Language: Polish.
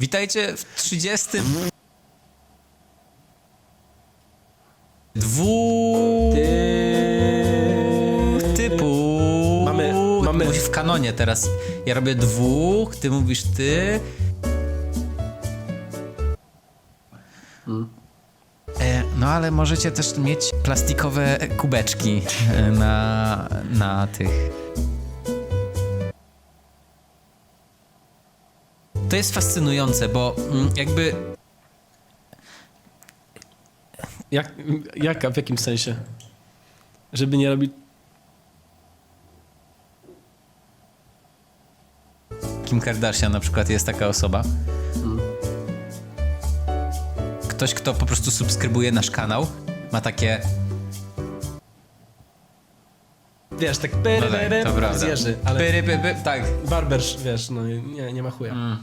Witajcie w 30. Dwu... typu. Mamy- mamy- w kanonie teraz. Ja robię dwóch, ty mówisz ty. E, no ale możecie też mieć plastikowe kubeczki e, na, na tych. To jest fascynujące, bo mm, jakby Jak, jaka, w jakim sensie? Żeby nie robić... Kim Kardashian na przykład jest taka osoba. Ktoś, kto po prostu subskrybuje nasz kanał, ma takie. Wiesz, tak No pyry, tak, pyry, to prawda. zjeży, ale Pyry, py, py, tak. barberz, wiesz, no nie, nie ma chuja. Mm.